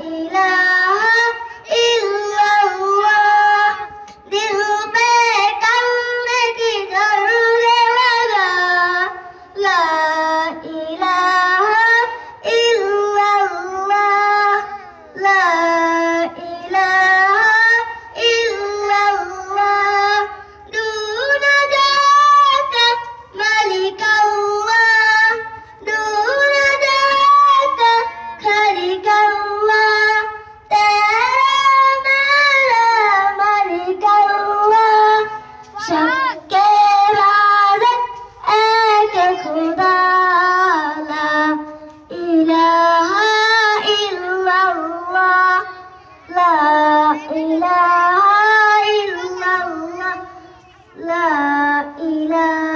إله إله إلا الله لا إله